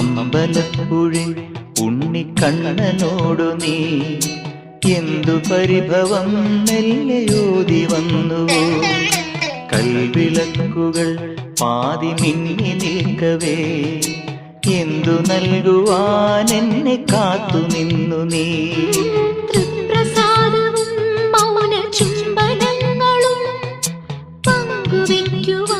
അമ്പലപ്പുഴി ഉണ്ണിക്കണ്ണനോടു നീ എന്തു പരിഭവം മെല്ലയോതി വന്നു കൽവിളക്കുകൾ പാതി മിന്നി നിൽക്കവേ എന്തു നൽകുവാൻ എന്നെ കാത്തു നിന്നു നീ? പ്രസാദവും മൗന ചുംബനങ്ങളും പങ്കുവയ്ക്കുവാനോടി